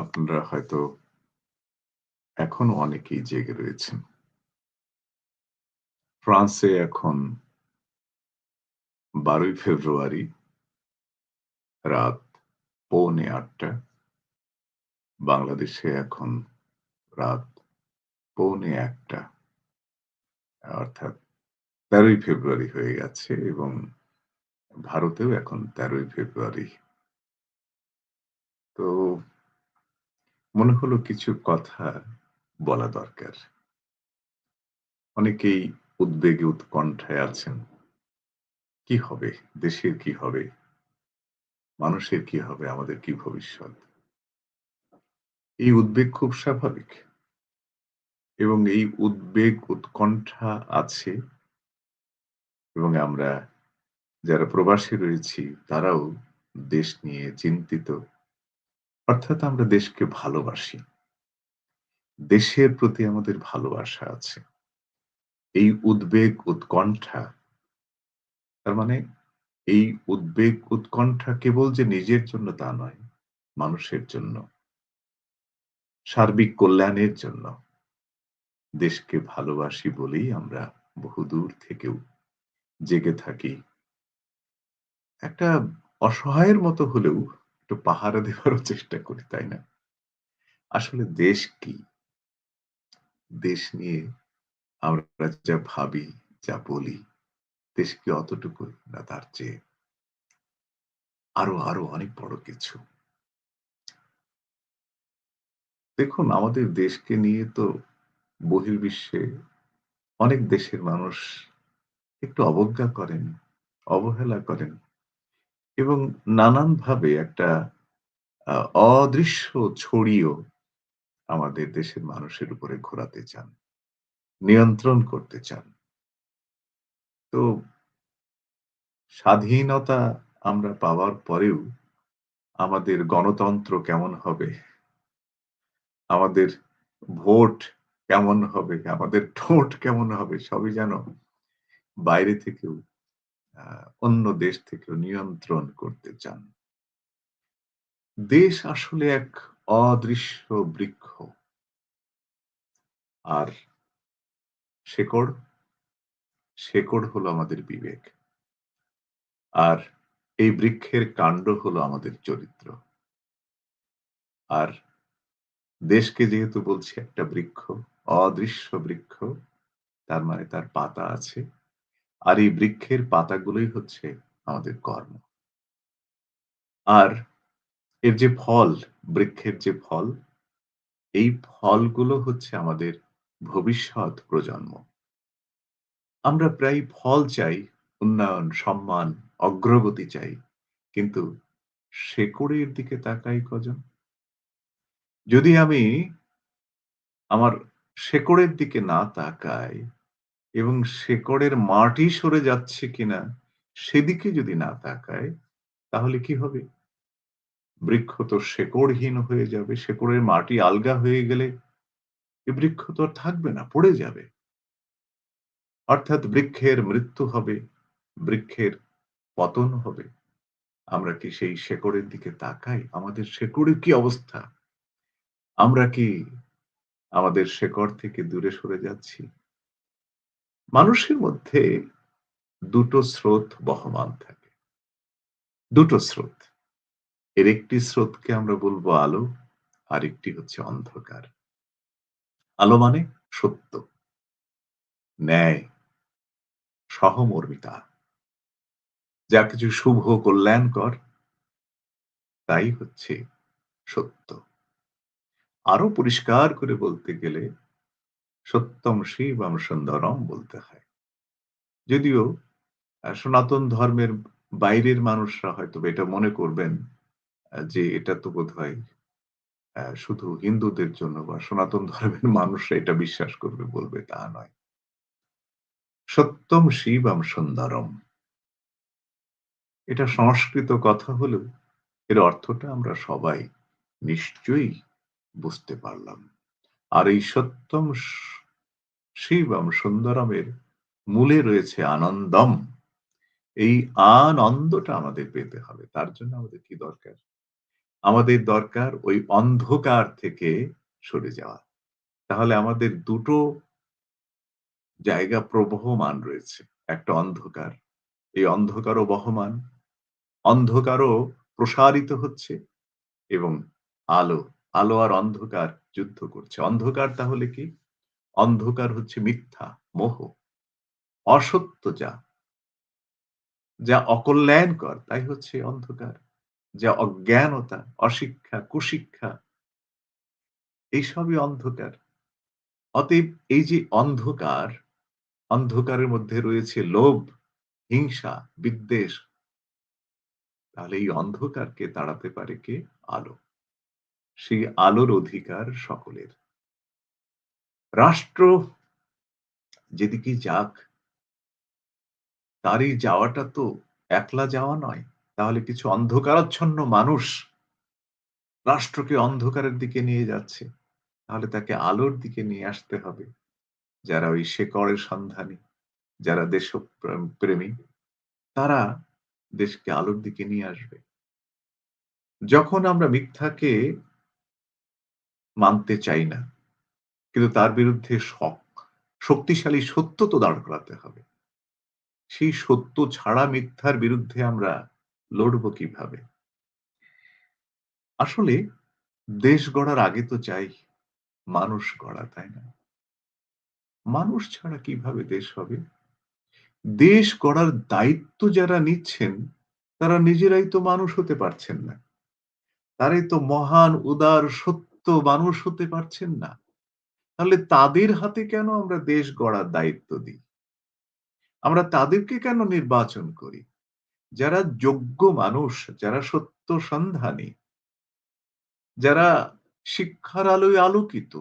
আপনারা হয়তো এখনও অনেকেই জেগে রয়েছেন। ফ্রান্সে এখন ১২ই ফেব্রুয়ারি রাত পৌনে আটটা বাংলাদেশে এখন রাত পৌনে একটা অর্থাৎ ১৩ই ফেব্রুয়ারি হয়ে গেছে এবং ভারতেও এখন ১৩ই ফেব্রুয়ারি। তো মনে হলো কিছু কথা বলা দরকার। অনেকেই উদ্বেগে, উৎকণ্ঠায় আছেন। কি হবে? দেশের কি হবে? মানুষের কি হবে? আমাদের কি ভবিষ্যৎ? এই উদ্বেগ খুব স্বাভাবিক। এবং এই উদ্বেগ, উৎকণ্ঠা আছে এবং আমরা যারা প্রবাসী রয়েছি, তারাও দেশ নিয়ে চিন্তিত। অর্থাৎ আমরা দেশকে ভালোবাসি। দেশের প্রতি আমাদের ভালোবাসা আছে। এই উদ্বেগ উৎকণ্ঠা তার মানে এই উদ্বেগ উৎকণ্ঠা কেবল যে নিজের জন্য তা নয়, মানুষের জন্য। সার্বিক কল্যাণের জন্য। দেশকে ভালোবাসি বলেই আমরা বহুদূর থেকেও জেগে থাকি। একটা অসহায়ের মতো হলেও একটু পাহারা দেওয়ারও চেষ্টা করি, তাই না? আসলে দেশ কি? দেশ নিয়ে আমরা যা ভাবি, যা বলি, দেশ কি অতটুকু? না তার চেয়ে আরও, আরও অনেক বড় কিছু। দেখুন আমাদের দেশকে নিয়ে তো বহির্বিশ্বে অনেক দেশের মানুষ একটু অবজ্ঞা করেন, অবহেলা করেন এবং নানানভাবে একটা অদৃশ্য ছড়িও আমাদের দেশের মানুষের উপরে ঘোরাতে চান। নিয়ন্ত্রণ করতে চান। তো স্বাধীনতা আমরা পাওয়ার পরেও আমাদের গণতন্ত্র কেমন হবে? আমাদের ভোট কেমন হবে? আমাদের ঠোঁট কেমন হবে? সবই যেন বাইরে থেকেও অন্য দেশ থেকেও নিয়ন্ত্রণ করতে চান। দেশ আসলে এক অদৃশ্য বৃক্ষ। আর শেকড়? শেকড় হলো আমাদের বিবেক। আর এই বৃক্ষের কাণ্ড হলো আমাদের চরিত্র। আর দেশকে যেহেতু বলছি একটা বৃক্ষ, অদৃশ্য বৃক্ষ, তার মানে তার পাতা আছে। আর এই বৃক্ষের পাতাগুলোই হচ্ছে আমাদের কর্ম। আর এর যে ফল, বৃক্ষের যে ফল, এই ফলগুলো হচ্ছে আমাদের ভবিষ্যৎ প্রজন্ম। আমরা প্রায় ফল চাই, উন্নয়ন, সম্মান, অগ্রগতি চাই। কিন্তু শেকড়ের দিকে তাকাই কজন? যদি আমি আমার শেকড়ের দিকে না তাকাই এবং শেকড়ের মাটি সরে যাচ্ছে কিনা সেদিকে যদি না তাকায় তাহলে কি হবে? বৃক্ষ তো শেকড়হীন হয়ে যাবে। শেকড়ের মাটি আলগা হয়ে গেলে এ বৃক্ষ তো আর থাকবে না, পড়ে যাবে। অর্থাৎ বৃক্ষের মৃত্যু হবে, বৃক্ষের পতন হবে। আমরা কি সেই শেকড়ের দিকে তাকাই? আমাদের শেকড়ের কি অবস্থা? আমরা কি আমাদের শেকড় থেকে দূরে সরে যাচ্ছি? মানুষের মধ্যে দুটো স্রোত বহমান থাকে। দুটো স্রোত। এর একটি স্রোতকে আমরা বলব আলো, আর একটি হচ্ছে অন্ধকার। আলো মানে সত্য। ন্যায়। সহমর্মিতা। যা কিছু শুভ কল্যাণকর তাই হচ্ছে সত্য। আরও পরিষ্কার করে বলতে গেলে সত্যম শিবম সুন্দরম বলতে হয়। যদিও সনাতন ধর্মের বাইরের মানুষরা হয়তো এটা মনে করবেন যে এটা তো বোধহয় আ শুধু হিন্দুদের জন্য বা সনাতন ধর্মের মানুষরা এটা বিশ্বাস করবে, বলবে তা নয়। সত্যম শিবম সুন্দরম। এটা সংস্কৃত কথা হলেও এর অর্থটা আমরা সবাই নিশ্চয়ই বুঝতে পারলাম। আর এই সত্যম শিবম সুন্দরমের মূলে রয়েছে আনন্দম। এই আনন্দটা আমাদের পেতে হবে। তার জন্য আমাদের কি দরকার? আমাদের দরকার ওই অন্ধকার থেকে সরে যাওয়া। তাহলে আমাদের দুটো জায়গা প্রবহমান রয়েছে। একটা অন্ধকার। এই অন্ধকারও বহমান। অন্ধকারও প্রসারিত হচ্ছে এবং আলো, আলো আর অন্ধকার যুদ্ধ করছে। অন্ধকার তাহলে কি? অন্ধকার হচ্ছে মিথ্যা, মোহ, অসত্য যা, যা অকল্যাণকর তাই হচ্ছে অন্ধকার। যা অজ্ঞানতা, অশিক্ষা, কুশিক্ষা এইসবই অন্ধকার। অতএব এই যে অন্ধকার, অন্ধকারের মধ্যে রয়েছে লোভ, হিংসা, বিদ্বেষ। তাহলে এই অন্ধকারকে তাড়াতে পারে কে? আলো। সেই আলোর অধিকার সকলের। রাষ্ট্র যেদিকে যাক তারই যাওয়াটা তো একলা যাওয়া নয়। তাহলে কিছু অন্ধকারাচ্ছন্ন মানুষ রাষ্ট্রকে অন্ধকারের দিকে নিয়ে যাচ্ছে। তাহলে তাকে আলোর দিকে নিয়ে আসতে হবে। যারা ওই শেকড়ের সন্ধানী, যারা দেশপ্রেম প্রেমী, তারা দেশকে আলোর দিকে নিয়ে আসবে। যখন আমরা মিথ্যাকে মানতে চাই না, কিন্তু তার বিরুদ্ধে শক শক্তিশালী সত্য তো দাঁড় করাতে হবে। সেই সত্য ছাড়া মিথ্যার বিরুদ্ধে আমরা লড়ব কীভাবে? আসলে দেশ গড়ার আগে তো চাই মানুষ গড়া, তাই না? মানুষ ছাড়া কীভাবে দেশ হবে? দেশ গড়ার দায়িত্ব যারা নিচ্ছেন, তারা নিজেরাই তো মানুষ হতে পারছেন না। তারাই তো মহান, উদার, সত্য মানুষ হতে পারছেন না। তাহলে তাদের হাতে কেন আমরা দেশ গড়ার দায়িত্ব দিই? আমরা তাদেরকে কেন নির্বাচন করি? যারা যোগ্য মানুষ, যারা সত্য সন্ধানী, যারা শিক্ষার আলোয় আলোকিত,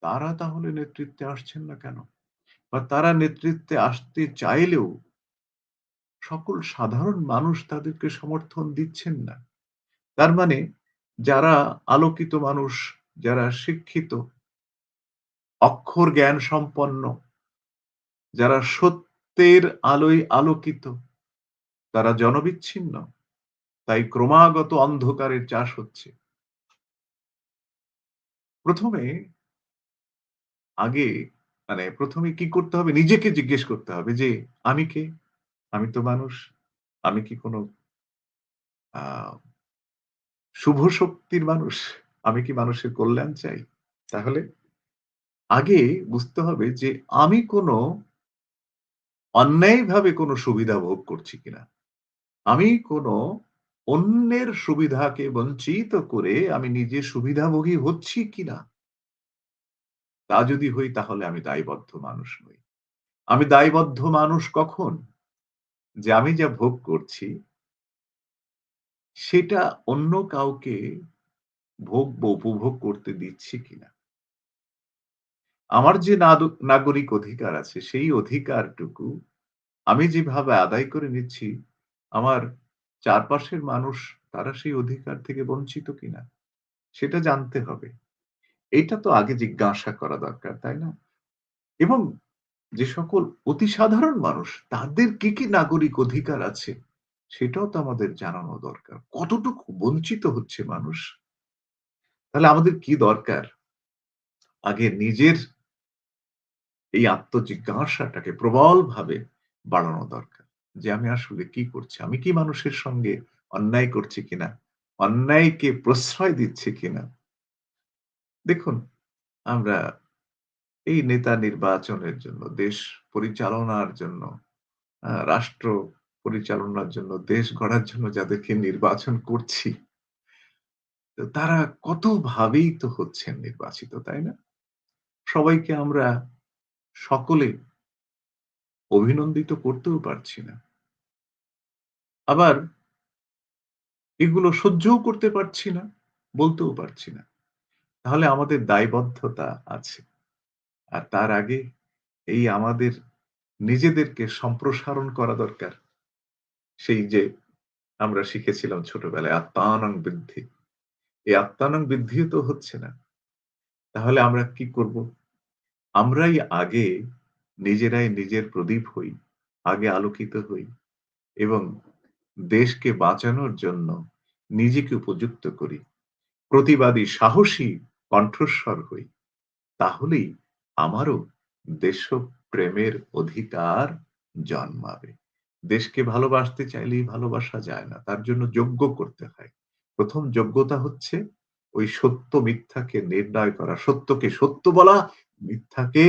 তারা তাহলে নেতৃত্বে আসছেন না কেন? বা তারা নেতৃত্বে আসতে চাইলেও সকল সাধারণ মানুষ তাদেরকে সমর্থন দিচ্ছেন না। তার মানে যারা আলোকিত মানুষ, যারা শিক্ষিত, অক্ষর জ্ঞান সম্পন্ন, যারা সত্যের আলোয় আলোকিত, তারা জনবিচ্ছিন্ন। তাই ক্রমাগত অন্ধকারের চাষ হচ্ছে। প্রথমে আগে মানে প্রথমে কি করতে হবে? নিজেকে জিজ্ঞেস করতে হবে যে, "আমি কে? আমি তো মানুষ। আমি কি কোনো শুভ শক্তির মানুষ? আমি কি মানুষের কল্যাণ চাই?" তাহলে আগে বুঝতে হবে যে আমি কোনো অন্যায়ভাবে কোনো সুবিধা ভোগ করছি কিনা। আমি কোনো অন্যের সুবিধাকে বঞ্চিত করে আমি নিজে সুবিধাভোগী হচ্ছি কিনা। তা যদি হই তাহলে আমি দায়বদ্ধ মানুষ নই। আমি দায়বদ্ধ মানুষ কখন? যে আমি যা ভোগ করছি, সেটা অন্য কাউকে ভোগ বা উপভোগ করতে দিচ্ছি কিনা। আমার যে নাগরিক অধিকার আছে সেই অধিকারটুকু আমি যেভাবে আদায় করে নিচ্ছি, আমার চারপাশের মানুষ তারা সেই অধিকার থেকে বঞ্চিত কিনা সেটা জানতে হবে। এটা তো আগে জিজ্ঞাসা করা দরকার, তাই না? এবং যে সকল অতি সাধারণ মানুষ তাদের কি, কি নাগরিক অধিকার আছে সেটাও তো আমাদের জানানো দরকার। কতটুকু বঞ্চিত হচ্ছে মানুষ? তাহলে আমাদের কি দরকার? আগে নিজের এই আত্মজিজ্ঞাসাটাকে প্রবলভাবে বাড়ানো দরকার। যে আমি আসলে কি করছি? আমি কি মানুষের সঙ্গে অন্যায় করছি কিনা? অন্যায়কে প্রশ্রয় দিচ্ছি কিনা? দেখুন, আমরা এই নেতা নির্বাচনের জন্য, দেশ পরিচালনার জন্য, রাষ্ট্র পরিচালনার জন্য, দেশ গড়ার জন্য যাদেরকে নির্বাচন করছি তারা কতভাবেই তো হচ্ছেন নির্বাচিত, তাই না? সবাইকে আমরা সকলে অভিনন্দিত করতেও পারছি না। আবার এগুলো সহ্যও করতে পারছি না, বলতেও পারছি না। তাহলে আমাদের দায়বদ্ধতা আছে। আর তার আগে এই আমাদের নিজেদেরকে সম্প্রসারণ করা দরকার। সেই যে আমরা শিখেছিলাম ছোটবেলায় আত্মানং বৃদ্ধি। এই আত্মানং বৃদ্ধিও তো হচ্ছে না। তাহলে আমরা কি করব? আমরাই আগে নিজেরাই নিজের প্রদীপ হই, আগে আলোকিত হই এবং দেশকে বাঁচানোর জন্য নিজেকে উপযুক্ত করি, প্রতিবাদী সাহসী কণ্ঠস্বর হই, তাহলেই আমারও দেশপ্রেমের অধিকার জন্মাবে। দেশকে ভালোবাসতে চাইলেই ভালোবাসা যায় না। তার জন্য যোগ্য করতে হয়। প্রথম যোগ্যতা হচ্ছে ওই সত্য মিথ্যাকে নির্ণয় করা। সত্যকে সত্য বলা, মিথ্যাকে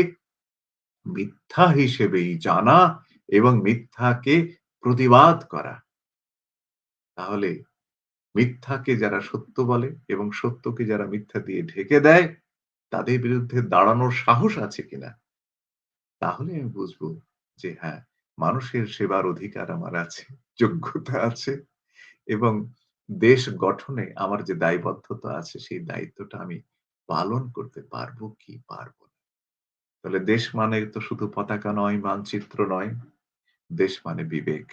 মিথ্যা হিসেবেই জানা এবং মিথ্যাকে প্রতিবাদ করা। তাহলে মিথ্যাকে যারা সত্য বলে এবং সত্যকে যারা মিথ্যা দিয়ে ঢেকে দেয়, তাদের বিরুদ্ধে দাঁড়ানোর সাহস আছে কিনা? তাহলে আমি বুঝব যে হ্যাঁ, মানুষের সেবার অধিকার আমার আছে, যোগ্যতা আছে এবং দেশ গঠনে আমার যে দায়বদ্ধতা আছে সেই দায়িত্বটা আমি পালন করতে পারব কি পারব। তাহলে দেশ মানে তো শুধু পতাকা নয়, মানচিত্র নয়। দেশ মানে বিবেক।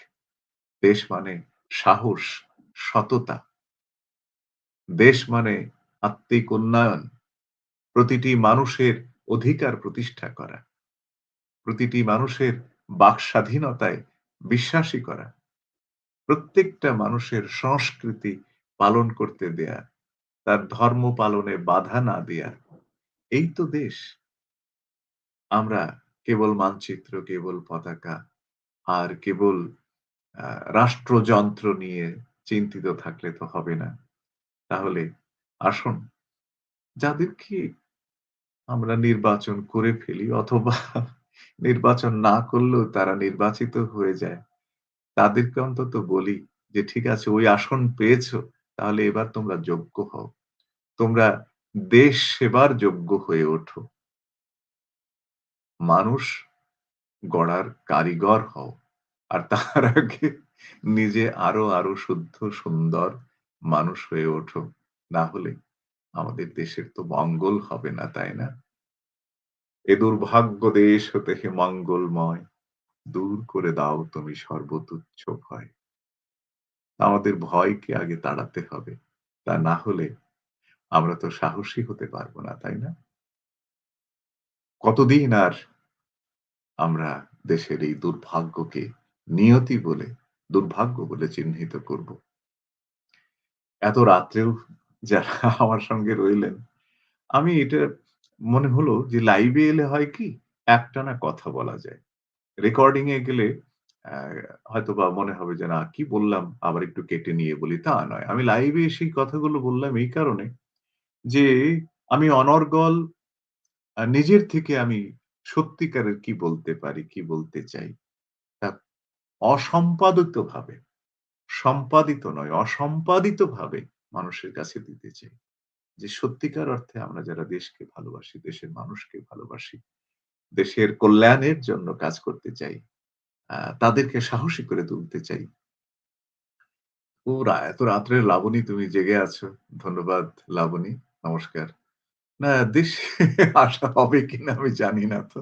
দেশ মানে সাহস, সততা। দেশ মানে আত্মিক উন্নয়ন। প্রতিটি মানুষের অধিকার প্রতিষ্ঠা করা। প্রতিটি মানুষের বাক স্বাধীনতায় বিশ্বাসী করা। প্রত্যেকটা মানুষের সংস্কৃতি পালন করতে দেয়া, তার ধর্ম পালনে বাধা না দেয়া। এই তো দেশ। আমরা কেবল মানচিত্র, কেবল পতাকা আর কেবল রাষ্ট্রযন্ত্র নিয়ে চিন্তিত থাকলে তো হবে না। তাহলে আসুন যাদেরকে আমরা নির্বাচন করে ফেলি অথবা নির্বাচন না করলেও তারা নির্বাচিত হয়ে যায়। তাদেরকে অন্তত বলি যে, "ঠিক আছে ওই আসন পেয়েছ, তাহলে এবার তোমরা যোগ্য হও। তোমরা দেশ সেবার যোগ্য হয়ে ওঠো। মানুষ গড়ার কারিগর হও। আর তার আগে নিজে আরও, আরও শুদ্ধ সুন্দর মানুষ হয়ে ওঠো। না হলে আমাদের দেশের তো মঙ্গল হবে না, তাই না? এ দুর্ভাগ্য দেশ হতে হে মঙ্গলময়, দূর করে দাও তুমি সর্বতুচ্ছ ভয়। আমাদের ভয়কে আগে তাড়াতে হবে। তা না হলে আমরা তো সাহসী হতে পারব না, তাই না? কতদিন আর আমরা দেশের এই দুর্ভাগ্যকে নিয়তি বলে, দুর্ভাগ্য বলে চিহ্নিত করব। এত রাত্রেও যারা আমার সঙ্গে রইলেন, আমি এটা মনে হলো যে লাইভে এলে হয় কি একটানা কথা বলা যায়। রেকর্ডিং এ গেলে হয়তো বা মনে হবে যে না কি বললাম আবার একটু কেটে নিয়ে বলি তা নয়। আমি লাইভে এসেই কথাগুলো বললাম এই কারণে যে আমি অনর্গল নিজের থেকে আমি সত্যিকারের কি বলতে পারি, কি বলতে চাই তা অসম্পাদিতভাবে, সম্পাদিত নয় অসম্পাদিতভাবে মানুষের কাছে দিতে চাই। যে সত্যিকার অর্থে আমরা যারা দেশকে ভালোবাসি, দেশের মানুষকে ভালোবাসি, দেশের কল্যাণের জন্য কাজ করতে চাই, তাদেরকে সাহসী করে তুলতে চাই। ও এত রাত্রে লাবণী তুমি জেগে আছো। ধন্যবাদ লাবণী। নমস্কার। না দেশে আসা হবে কিনা আমি জানি না তো।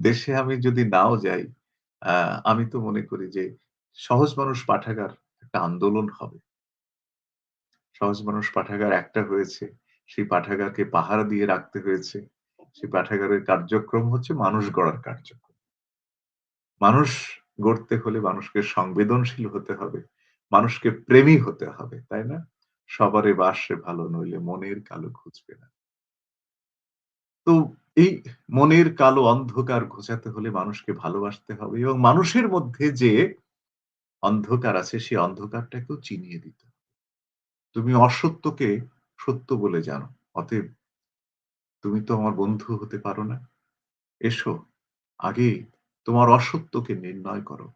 দেশে আমি যদি নাও যাই, আমি তো মনে করি যে সহজ মানুষ পাঠাগার একটা আন্দোলন হবে। সহজ মানুষ পাঠাগার একটা হয়েছে। সেই পাঠাগারকে পাহারা দিয়ে রাখতে হয়েছে। সেই পাঠাগারের কার্যক্রম হচ্ছে মানুষ গড়ার কার্যক্রম। মানুষ গড়তে হলে মানুষকে সংবেদনশীল হতে হবে। মানুষকে প্রেমী হতে হবে, তাই না? সবারে বাসরে ভালো নইলে মনের কালো খুঁজবে না। তো এই মনের কালো অন্ধকার ঘোচাতে হলে মানুষকে ভালোবাসতে হবে এবং মানুষের মধ্যে যে অন্ধকার আছে সেই অন্ধকারটাকেও চিনিয়ে দিতে তুমি অসত্যকে সত্য বলে জানো। অতএব তুমি তো আমার বন্ধু হতে পারো না। এসো আগে তোমার অসত্যকে নির্ণয় করো।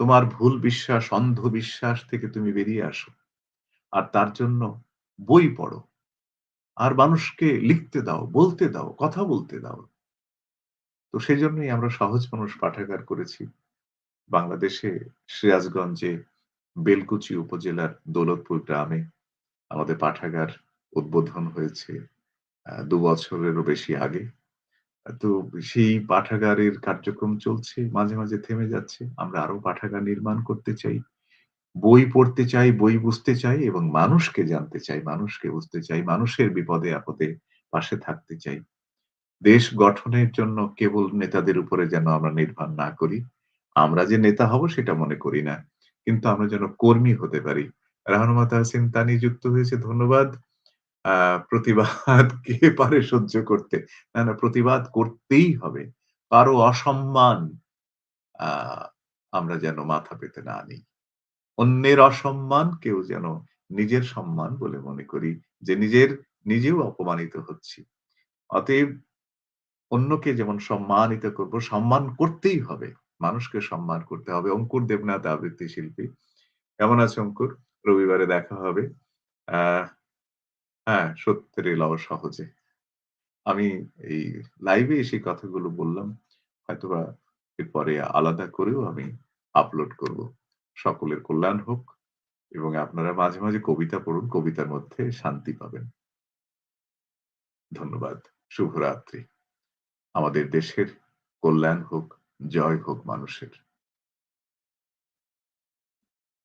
তোমার ভুল বিশ্বাস, অন্ধ বিশ্বাস থেকে তুমি বেরিয়ে আসো। আর তার জন্য বই পড়ো। আর মানুষকে লিখতে দাও, বলতে দাও, কথা বলতে দাও। তো সেই জন্যই আমরা সহজ মানুষ পাঠাগার করেছি। বাংলাদেশে সিরাজগঞ্জে বেলকুচি উপজেলার দৌলতপুর গ্রামে আমাদের পাঠাগার উদ্বোধন হয়েছে ২ বছরেরও বেশি আগে। তো সেই পাঠাগারের কার্যক্রম চলছে। মাঝে, মাঝে থেমে যাচ্ছে। আমরা আরও পাঠাগার নির্মাণ করতে চাই। বই পড়তে চাই, বই বুঝতে চাই এবং মানুষকে জানতে চাই, মানুষকে বুঝতে চাই, মানুষের বিপদে আপদে পাশে থাকতে চাই। দেশ গঠনের জন্য কেবল নেতাদের উপরে যেন আমরা নির্ভর না করি। আমরা যে নেতা হব সেটা মনে করি না। কিন্তু আমরা যেন কর্মী হতে পারি। রাহনুমা তাহসিন তানি যুক্ত হয়েছে ধন্যবাদ। প্রতিবাদ কে পারে সহ্য করতে? না, না প্রতিবাদ করতেই হবে। কারও অসম্মান আমরা যেন মাথা পেতে না নিই। অন্যের অসম্মান কেউ যেন নিজের সম্মান বলে মনে করি যে নিজের নিজেও অপমানিত হচ্ছি। অতএব অন্যকে যেমন সম্মানিত করব, সম্মান করতেই হবে। মানুষকে সম্মান করতে হবে। অঙ্কুর দেবনাথ আবৃত্তি শিল্পী। কেমন আছে অঙ্কুর? রবিবারে দেখা হবে। আহ হ্যাঁ, সত্যের এলাও সহজে। আমি এই লাইভে এসে কথাগুলো বললাম। হয়তোবা এরপরে আলাদা করেও আমি আপলোড করব। সকলের কল্যাণ হোক এবং আপনারা মাঝে, মাঝে কবিতা পড়ুন। কবিতার মধ্যে শান্তি পাবেন। ধন্যবাদ। শুভরাত্রি। আমাদের দেশের কল্যাণ হোক, জয় হোক মানুষের।